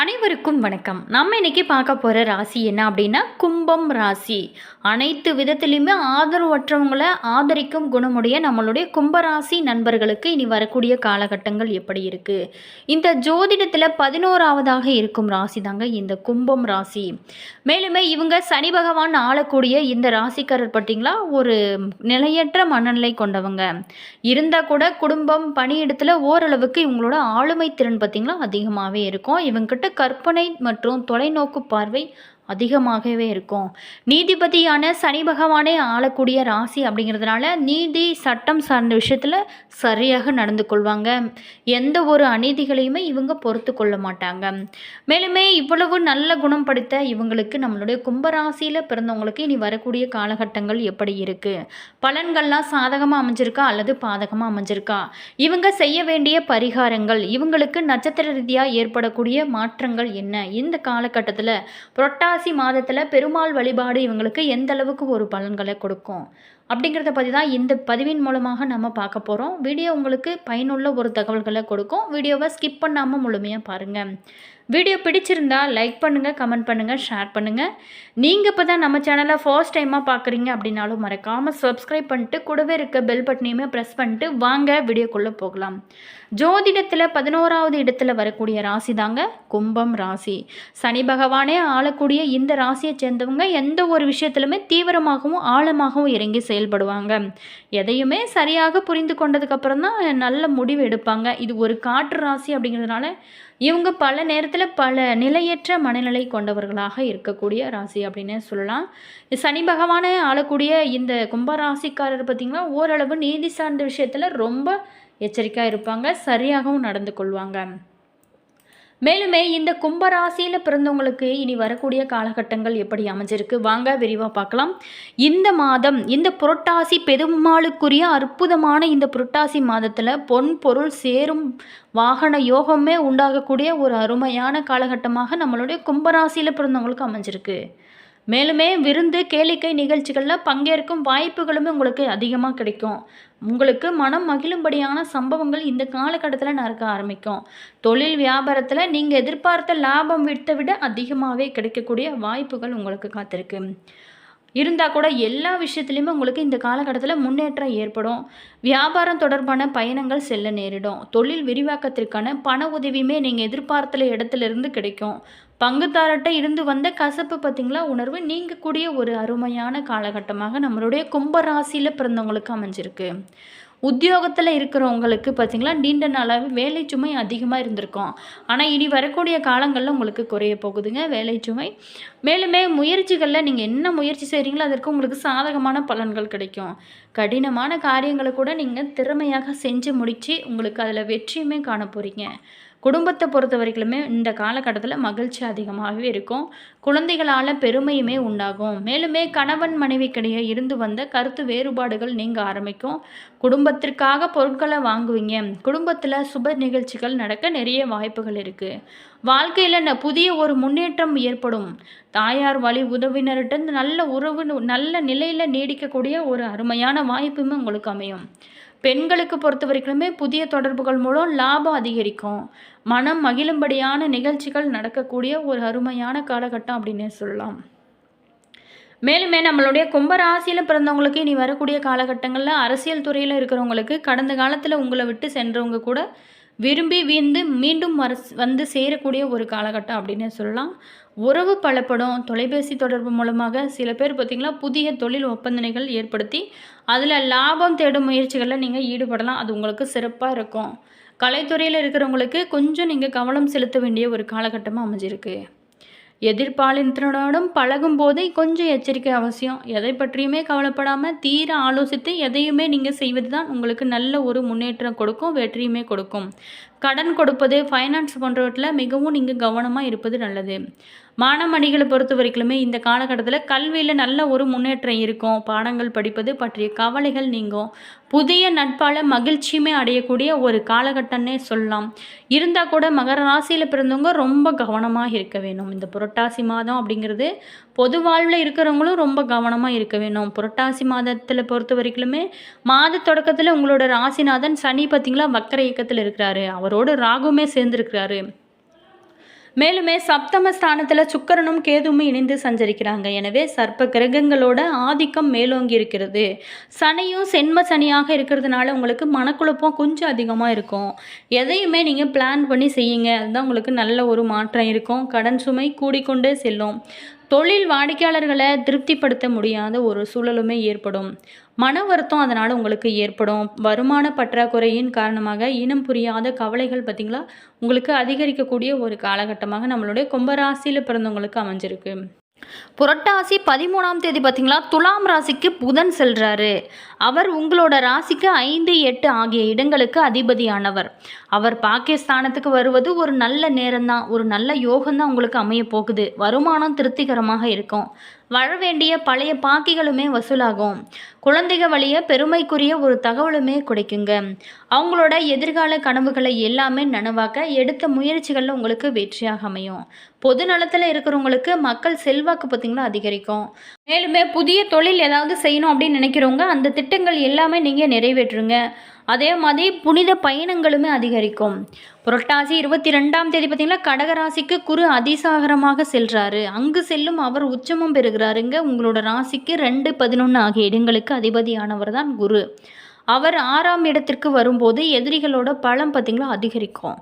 அனைவருக்கும் வணக்கம். நம்ம இன்றைக்கி பார்க்க போகிற ராசி என்ன அப்படின்னா கும்பம் ராசி. அனைத்து விதத்துலேயுமே ஆதரவற்றவங்களை ஆதரிக்கும் குணமுடைய நம்மளுடைய கும்பராசி நண்பர்களுக்கு இனி வரக்கூடிய காலகட்டங்கள் எப்படி இருக்குது இந்த ஜோதிடத்தில் பதினோராவதாக இருக்கும் ராசி தாங்க இந்த கும்பம் ராசி. மேலுமே இவங்க சனி பகவான் ஆளக்கூடிய இந்த ராசிக்காரர் பார்த்தீங்களா? ஒரு நிலையற்ற மனநிலை கொண்டவங்க. இருந்தால் கூட குடும்பம் பணியிடத்தில் ஓரளவுக்கு இவங்களோட ஆளுமை திறன் பார்த்திங்களா? அதிகமாகவே இருக்கும். இவங்க கற்பனை மற்றும் தொலைநோக்கு பார்வை அதிகமாகவே இருக்கும். நீதிபதியான சனி பகவானே ஆளக்கூடிய ராசி அப்படிங்கிறதுனால நீதி சட்டம் சார்ந்த விஷயத்தில் சரியாக நடந்து கொள்வாங்க. எந்த ஒரு அநீதிகளையுமே இவங்க பொறுத்து கொள்ள மாட்டாங்க. மேலுமே இவ்வளவு நல்ல குணம் படித்த இவங்களுக்கு நம்மளுடைய கும்பராசியில் பிறந்தவங்களுக்கு இனி வரக்கூடிய காலகட்டங்கள் எப்படி இருக்குது பலன்கள்லாம் சாதகமாக அமைஞ்சிருக்கா அல்லது பாதகமாக அமைஞ்சிருக்கா? இவங்க செய்ய வேண்டிய பரிகாரங்கள் இவங்களுக்கு நட்சத்திர ரீதியாக ஏற்படக்கூடிய மாற்றங்கள் என்ன? இந்த காலகட்டத்தில் புரட்டாசி மாதத்தில் பெருமாள் வழிபாடு இவங்களுக்கு எந்த அளவுக்கு ஒரு பலன்களை கொடுக்கும்? அப்படிங்கிறத பற்றி தான் இந்த பதிவின் மூலமாக நம்ம பார்க்க போகிறோம் வீடியோ உங்களுக்கு பயனுள்ள ஒரு தகவல்களை கொடுக்கும். வீடியோவை ஸ்கிப் பண்ணாமல் முழுமையாக பாருங்கள் வீடியோ பிடிச்சிருந்தா லைக் பண்ணுங்கள் கமெண்ட் பண்ணுங்கள் ஷேர் பண்ணுங்கள் நீங்கள் இப்போ தான் நம்ம சேனலை ஃபர்ஸ்ட் டைமாக பார்க்குறீங்க அப்படின்னாலும் மறக்காமல் சப்ஸ்கிரைப் பண்ணிட்டு கூடவே இருக்க பெல் பட்டனையுமே ப்ரெஸ் பண்ணிட்டு வாங்க வீடியோக்குள்ளே போகலாம். ஜோதிடத்தில் பதினோராவது இடத்துல வரக்கூடிய ராசி தாங்க கும்பம் ராசி. சனி பகவானே ஆளக்கூடிய இந்த ராசியை சேர்ந்தவங்க எந்த ஒரு விஷயத்திலுமே தீவிரமாகவும் ஆழமாகவும் இறங்கி செயல்படுவாங்க. எதையுமே சரியாக புரிந்து கொண்டதுக்கப்புறம் தான் நல்ல முடிவு எடுப்பாங்க. இது ஒரு காற்று ராசி அப்படிங்கிறதுனால இவங்க பல நேரத்தில் பல நிலையற்ற மனநிலை கொண்டவர்களாக இருக்கக்கூடிய ராசி அப்படின்னே சொல்லலாம். சனி பகவானே ஆளக்கூடிய இந்த கும்பராசிக்காரர் பார்த்திங்கன்னா ஓரளவு நீதி சார்ந்த விஷயத்தில் ரொம்ப எச்சரிக்கையாக இருப்பாங்க சரியாகவும் நடந்து கொள்வாங்க. மேலுமே இந்த கும்பராசியில் பிறந்தவங்களுக்கு இனி வரக்கூடிய காலகட்டங்கள் எப்படி அமைஞ்சிருக்கு? வாங்க விரிவாக பார்க்கலாம். இந்த மாதம் இந்த புரட்டாசி பெருமாளுக்குரிய அற்புதமான இந்த புரட்டாசி மாதத்தில் பொன் பொருள் சேரும் வாகன யோகமே உண்டாகக்கூடிய ஒரு அருமையான காலகட்டமாக நம்மளுடைய கும்பராசியில் பிறந்தவங்களுக்கு அமைஞ்சிருக்கு. மேலுமே விருந்து கேளிக்கை நிகழ்ச்சிகளில் பங்கேற்கும் வாய்ப்புகளுமே உங்களுக்கு அதிகமாக கிடைக்கும். உங்களுக்கு மனம் மகிழும்படியான சம்பவங்கள் இந்த காலகட்டத்தில் நடக்க ஆரம்பிக்கும். தொழில் வியாபாரத்தில் நீங்கள் எதிர்பார்த்த லாபம் விட்ட விட அதிகமாகவே கிடைக்கக்கூடிய வாய்ப்புகள் உங்களுக்கு காத்திருக்கு. இருந்தால் கூட எல்லா விஷயத்துலையுமே உங்களுக்கு இந்த காலகட்டத்தில் முன்னேற்றம் ஏற்படும். வியாபாரம் தொடர்பான பயணங்கள் செல்ல நேரிடும். தொழில் விரிவாக்கத்திற்கான பண உதவியுமே நீங்கள் எதிர்பார்த்த இடத்துல இருந்து கிடைக்கும். பங்குதாரட்ட இருந்து வந்த கசப்பு பார்த்திங்களா உணர்வு நீங்கக்கூடிய ஒரு அருமையான காலகட்டமாக நம்மளுடைய கும்பராசியில் பிறந்தவங்களுக்கு அமைஞ்சிருக்கு. உத்தியோகத்தில் இருக்கிறவங்களுக்கு பார்த்திங்களா நீண்ட நாளாகவே வேலை சுமை அதிகமாக இருந்திருக்கும். ஆனால் இனி வரக்கூடிய காலங்களில் உங்களுக்கு குறைய போகுதுங்க வேலை சுமை. மேலுமே முயற்சிகளில் நீங்கள் என்ன முயற்சி செய்கிறீங்களோ அதற்கு உங்களுக்கு சாதகமான பலன்கள் கிடைக்கும். கடினமான காரியங்களை கூட நீங்கள் திறமையாக செஞ்சு முடித்து உங்களுக்கு அதில் வெற்றியுமே காண போகிறீங்க குடும்பத்தை பொறுத்த வரைக்குமே இந்த காலகட்டத்தில் மகிழ்ச்சி அதிகமாகவே இருக்கும். குழந்தைகளால் பெருமையுமே உண்டாகும். மேலுமே கணவன் மனைவிக்கிடையே இருந்து வந்த கருத்து வேறுபாடுகள் நீங்க ஆரம்பிக்கும். குடும்பத்திற்காக பொருட்களை வாங்குவீங்க. குடும்பத்தில் சுப நிகழ்ச்சிகள் நடக்க நிறைய வாய்ப்புகள் இருக்குது வாழ்க்கையில் புதிய ஒரு முன்னேற்றம் ஏற்படும். தாயார் வழி உதவினர்கிட்ட நல்ல உறவு நல்ல நிலையில் நீடிக்கக்கூடிய ஒரு அருமையான வாய்ப்புமே உங்களுக்கு அமையும். பெண்களுக்கு பொறுத்த வரைக்குமே புதிய தொடர்புகள் மூலம் லாபம் அதிகரிக்கும். மனம் மகிழும்படியான நிகழ்ச்சிகள் நடக்கக்கூடிய ஒரு அருமையான காலகட்டம் அப்படின்னு சொல்லலாம். மேலுமே நம்மளுடைய கும்பராசியில் பிறந்தவங்களுக்கு இனி வரக்கூடிய காலகட்டங்களில் அரசியல் துறையில் இருக்கிறவங்களுக்கு கடந்த காலத்தில் உங்களை விட்டு சென்றவங்க கூட விரும்பி வீழ்ந்து மீண்டும் வர வந்து சேரக்கூடிய ஒரு காலகட்டம் அப்படின்னு சொல்லலாம். உறவு பலப்படும். தொலைபேசி தொடர்பு மூலமாக சில பேர் பார்த்திங்களா புதிய தொழில் ஒப்பந்தனைகள் ஏற்படுத்தி அதில் லாபம் தேடும் முயற்சிகளில் நீங்கள் ஈடுபடலாம். அது உங்களுக்கு சிறப்பாக இருக்கும். கலைத்துறையில் இருக்கிறவங்களுக்கு கொஞ்சம் நீங்கள் கவனம் செலுத்த வேண்டிய ஒரு காலகட்டமாக அமைஞ்சிருக்கு. எதிர்பாலினத்தினோடும் பழகும் போதே கொஞ்சம் எச்சரிக்கை அவசியம். எதை பற்றியுமே கவலைப்படாமல் தீர ஆலோசித்து எதையுமே நீங்கள் செய்வது தான் உங்களுக்கு நல்ல ஒரு முன்னேற்றம் கொடுக்கும் வெற்றியுமே கொடுக்கும். கடன் கொடுப்பது ஃபைனான்ஸ் போன்றவற்றில் மிகவும் நீங்கள் கவனமாக இருப்பது நல்லது. மாணவமணிகளை பொறுத்த வரைக்குமே இந்த காலகட்டத்தில் கல்வியில் நல்ல ஒரு முன்னேற்றம் இருக்கும். பாடங்கள் படிப்பது பற்றிய கவலைகள் நீங்கும். புதிய நட்பால் மகிழ்ச்சியுமே அடையக்கூடிய ஒரு காலகட்டம்னே சொல்லலாம். இருந்தால் கூட மகர ராசியில் பிறந்தவங்க ரொம்ப கவனமாக இருக்க வேணும். இந்த புரட்டாசி மாதம் அப்படிங்கிறது பொது வாழ்வில் இருக்கிறவங்களும் ரொம்ப கவனமாக இருக்க வேணும். புரட்டாசி மாதத்தில் பொறுத்த வரைக்குமே மாத தொடக்கத்தில் உங்களோட ராசிநாதன் சனி பார்த்திங்களா வக்கர இயக்கத்தில் இருக்கிறாரு. அவரோடு ராகுமே சேர்ந்திருக்கிறாரு. மேலுமே சப்தம ஸ்தானத்தில் சுக்கரனும் கேதுவும் இணைந்து சஞ்சரிக்கிறாங்க. எனவே சர்ப்ப கிரகங்களோட ஆதிக்கம் மேலோங்கி இருக்கிறது. சனியும் சென்ம சனியாக இருக்கிறதுனால உங்களுக்கு மனக்குழப்பம் கொஞ்சம் அதிகமாக இருக்கும். எதையுமே நீங்கள் பிளான் பண்ணி செய்யுங்க. அதுதான் உங்களுக்கு நல்ல ஒரு மாற்றம் இருக்கும். கடன் சுமை கூடிக்கொண்டே செல்லும். தொழில் வாடிக்கையாளர்களை திருப்திப்படுத்த முடியாத ஒரு சூழலுமே ஏற்படும். மன வருத்தம் அதனால் உங்களுக்கு ஏற்படும். வருமான பற்றாக்குறையின் காரணமாக இனம் புரியாத கவலைகள் பார்த்திங்களா? உங்களுக்கு அதிகரிக்கக்கூடிய ஒரு காலகட்டமாக நம்மளுடைய கும்பராசியில் பிறந்தவங்களுக்கு அமைஞ்சிருக்கு. புரட்டாசி பதிமூணாம் தேதி பார்த்தீங்களா? துலாம் ராசிக்கு புதன் செல்றாரு. அவர் உங்களோட ராசிக்கு ஐந்து எட்டு ஆகிய இடங்களுக்கு அதிபதியானவர். அவர் பாகிஸ்தானத்துக்கு வருவது ஒரு நல்ல நேரம்தான். ஒரு நல்ல யோகம்தான் உங்களுக்கு அமைய போகுது. வருமானம் திருப்திகரமாக இருக்கும். வர வேண்டிய பழைய பாக்கிகளுமே வசூலாகும். குழந்தைக வழிய பெருமைக்குரிய ஒரு தகவலுமே கிடைக்குங்க. அவங்களோட எதிர்கால கனவுகளை எல்லாமே நனவாக்க எடுத்த முயற்சிகளில் உங்களுக்கு வெற்றியாக அமையும். பொது நலத்தில் இருக்கிறவங்களுக்கு மக்கள் செல்வாக்கு பார்த்திங்களா அதிகரிக்கும். மேலுமே புதிய தொழில் ஏதாவது செய்யணும் அப்படின்னு நினைக்கிறவங்க அந்த திட்டங்கள் எல்லாமே நீங்கள் நிறைவேற்றுங்க. அதே மாதிரி புனித பயணங்களுமே அதிகரிக்கும். புரட்டாசி இருபத்தி ரெண்டாம் தேதி பார்த்தீங்கன்னா கடகராசிக்கு குரு அதிசாகரமாக செல்றாரு. அங்கு செல்லும் அவர் உச்சமும் பெறுகிறாருங்க. உங்களோட ராசிக்கு ரெண்டு பதினொன்று ஆகிய இடங்களுக்கு அதிபதியானவர் தான் குரு. அவர் ஆறாம் இடத்திற்கு வரும்போது எதிரிகளோட பலம் பார்த்திங்களா அதிகரிக்கும்.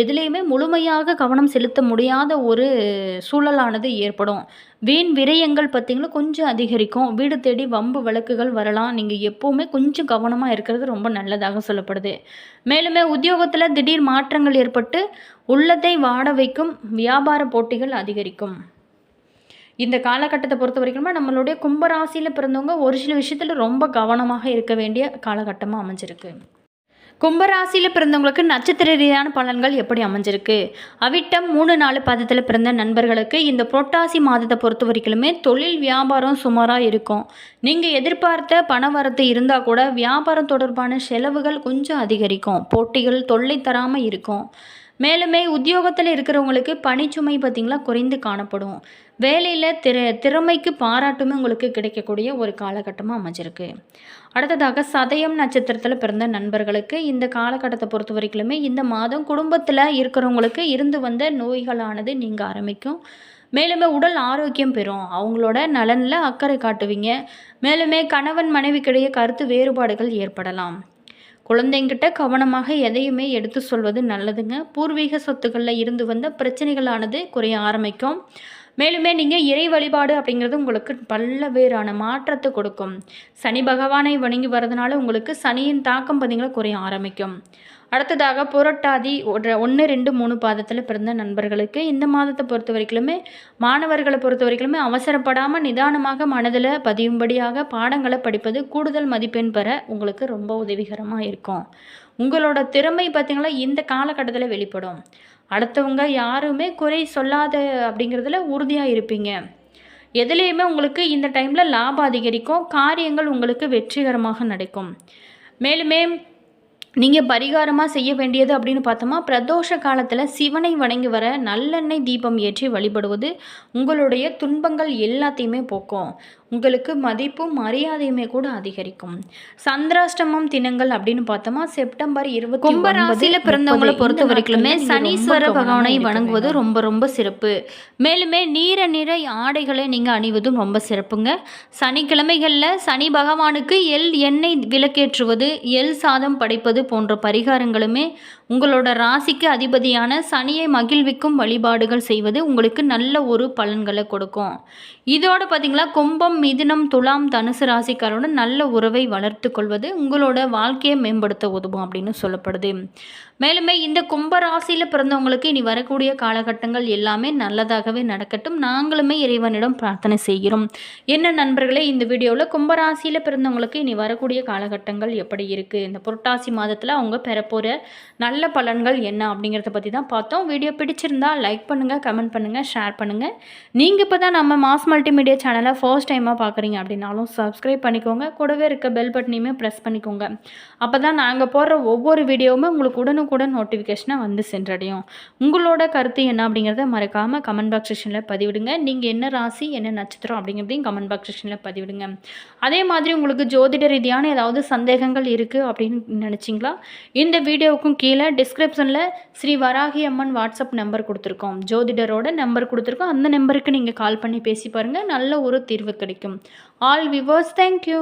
எதுலேயுமே முழுமையாக கவனம் செலுத்த முடியாத ஒரு சூழலானது ஏற்படும். வீண் விரயங்கள் பார்த்திங்களா கொஞ்சம் அதிகரிக்கும். வீடு தேடி வம்பு வழக்குகள் வரலாம். நீங்கள் எப்போவுமே கொஞ்சம் கவனமாக இருக்கிறது ரொம்ப நல்லதாக சொல்லப்படுது. மேலுமே உத்தியோகத்தில் திடீர் மாற்றங்கள் ஏற்பட்டு உள்ளத்தை வாட வைக்கும் வியாபார போட்டிகள் அதிகரிக்கும். இந்த காலகட்டத்தை பொறுத்த வரைக்குமே நம்மளுடைய கும்பராசியில் பிறந்தவங்க ஒரு சில விஷயத்தில் ரொம்ப கவனமாக இருக்க வேண்டிய காலகட்டமாக அமைஞ்சிருக்கு. கும்பராசியில் பிறந்தவங்களுக்கு நட்சத்திர ரீதியான பலன்கள் எப்படி அமைஞ்சிருக்கு? அவிட்டம் மூணு நாலு பாதத்தில் பிறந்த நண்பர்களுக்கு இந்த புரட்டாசி மாதத்தை பொறுத்த வரைக்குமே தொழில் வியாபாரம் சுமாராக இருக்கும். நீங்கள் எதிர்பார்த்த பண வரத்து இருந்தால் கூட வியாபாரம் தொடர்பான செலவுகள் கொஞ்சம் அதிகரிக்கும். போட்டிகள் தொல்லை தராமல் இருக்கும். மேலுமே உத்தியோகத்தில் இருக்கிறவங்களுக்கு பணிச்சுமை பார்த்திங்களா குறைந்து காணப்படும். வேலையில் திற திறமைக்கு பாராட்டுமே உங்களுக்கு கிடைக்கக்கூடிய ஒரு காலகட்டமாக அமைஞ்சிருக்கு. அடுத்ததாக சதயம் நட்சத்திரத்தில் பிறந்த நண்பர்களுக்கு இந்த காலகட்டத்தை பொறுத்த வரைக்குமே இந்த மாதம் குடும்பத்தில் இருக்கிறவங்களுக்கு இருந்து வந்த நோய்களானது நீங்கள் ஆரம்பிக்கும். மேலுமே உடல் ஆரோக்கியம் பெறும். அவங்களோட நலனில் அக்கறை காட்டுவீங்க. மேலுமே கணவன் மனைவிக்கிடையே கருத்து வேறுபாடுகள் ஏற்படலாம். குழந்தைங்கிட்ட கவனமாக எதையுமே எடுத்து சொல்வது நல்லதுங்க. பூர்வீக சொத்துக்களில் இருந்து வந்த பிரச்சனைகளானது குறைய ஆரம்பிக்கும். மேலுமே நீங்கள் இறை வழிபாடு அப்படிங்கிறது உங்களுக்கு பல்வேறான மாற்றத்தை கொடுக்கும். சனி பகவானை வணங்கி வரதுனால உங்களுக்கு சனியின் தாக்கம் பார்த்தீங்கன்னா குறைய ஆரம்பிக்கும். அடுத்ததாக புரட்டாதி ஒன்று ரெண்டு மூணு பாதத்தில் பிறந்த நண்பர்களுக்கு இந்த மாதத்தை பொறுத்த வரைக்குமே மாணவர்களை பொறுத்த வரைக்குமே அவசரப்படாமல் நிதானமாக மனதில் பதியும்படியாக பாடங்களை படிப்பது கூடுதல் மதிப்பெண் பெற உங்களுக்கு ரொம்ப உதவிகரமாக இருக்கும். உங்களோட திறமை பார்த்திங்களா இந்த காலகட்டத்தில் வெளிப்படும். அடுத்தவங்க யாருமே குறை சொல்லாத அப்படிங்கிறதுல உறுதியாக இருப்பீங்க. எதுலேயுமே உங்களுக்கு இந்த டைமில் லாபம் அதிகரிக்கும். காரியங்கள் உங்களுக்கு வெற்றிகரமாக நடக்கும். மேலுமே நீங்கள் பரிகாரமாக செய்ய வேண்டியது அப்படின்னு பார்த்தோமா பிரதோஷ காலத்தில் சிவனை வணங்கி வர நல்லெண்ணெய் தீபம் ஏற்றி வழிபடுவது உங்களுடைய துன்பங்கள் எல்லாத்தையுமே போக்கும். உங்களுக்கு மதிப்பும் மரியாதையுமே கூட அதிகரிக்கும். சந்திராஷ்டமம் தினங்கள் அப்படின்னு பார்த்தோமா செப்டம்பர் இருபத்தி கும்பராசியில் பிறந்தவங்களை பொறுத்த வரைக்குமே சனீஸ்வர பகவானை வணங்குவது ரொம்ப ரொம்ப சிறப்பு. மேலுமே நீர நிறை ஆடைகளை நீங்கள் அணிவதும் ரொம்ப சிறப்புங்க. சனிக்கிழமைகளில் சனி பகவானுக்கு எல் எண்ணெய் விளக்கேற்றுவது எல் சாதம் படைப்பது போன்ற பரிகாரங்களுமே உங்களோட ராசிக்கு அதிபதியான சனியை மகிழ்விக்கும் வழிபாடுகள் செய்வது உங்களுக்கு நல்ல ஒரு பலன்களை கொடுக்கும். இதோடு பார்த்திங்களா கும்பம் மிதுனம் துலாம் தனுசு ராசிக்காரோட நல்ல உறவை வளர்த்து கொள்வது உங்களோட வாழ்க்கையை மேம்படுத்த உதவும் அப்படின்னு சொல்லப்படுது. மேலுமே இந்த கும்ப ராசியில் பிறந்தவங்களுக்கு இனி வரக்கூடிய காலகட்டங்கள் எல்லாமே நல்லதாகவே நடக்கட்டும். நாங்களுமே இறைவனிடம் பிரார்த்தனை செய்கிறோம். என்ன நண்பர்களே இந்த வீடியோவில் கும்பராசியில் பிறந்தவங்களுக்கு இனி வரக்கூடிய காலகட்டங்கள் எப்படி இருக்குது இந்த புரட்டாசி மாதத்தில் அவங்க பெறப்போகிற நல்ல நல்ல பலன்கள் என்ன அப்படிங்கிறத பற்றி தான் பார்த்தோம். வீடியோ பிடிச்சிருந்தா லைக் பண்ணுங்கள் கமெண்ட் பண்ணுங்கள் ஷேர் பண்ணுங்கள் நீங்கள் இப்போ தான் நம்ம மாஸ் மல்டிமீடியா சேனலை ஃபர்ஸ்ட் டைமாக பார்க்குறீங்க அப்படின்னாலும் சப்ஸ்கிரைப் பண்ணிக்கோங்க. கூடவே இருக்க பெல் பட்டனையுமே ப்ரெஸ் பண்ணிக்கோங்க. அப்போ தான் நாங்கள் போடுற ஒவ்வொரு வீடியோவுமே உங்களுக்கு உடனுக்குடன் நோட்டிஃபிகேஷனை வந்து சென்றடையும். உங்களோட கருத்து என்ன அப்படிங்கிறத மறக்காமல் கமெண்ட் பாக்ஸ் செக்ஷனில் பதிவிடுங்க. நீங்கள் என்ன ராசி என்ன நட்சத்திரம் அப்படிங்கிறதையும் கமெண்ட் பாக்ஸ் செக்ஷனில் பதிவிடுங்க. அதே மாதிரி உங்களுக்கு ஜோதிட ரீதியான ஏதாவது சந்தேகங்கள் இருக்குது அப்படின்னு நினச்சிங்களா? இந்த வீடியோவுக்கும் கீழே டிஸ்கிரிப்ஷனில் ஸ்ரீ வராகி அம்மன் வாட்ஸ்அப் நம்பர் கொடுத்துருக்கோம். ஜோதிடரோட நம்பர் கொடுத்துருக்கோம். அந்த நம்பருக்கு நீங்கள் கால் பண்ணி பேசி பாருங்கள் நல்ல ஒரு தீர்வு கிடைக்கும். All viewers thank you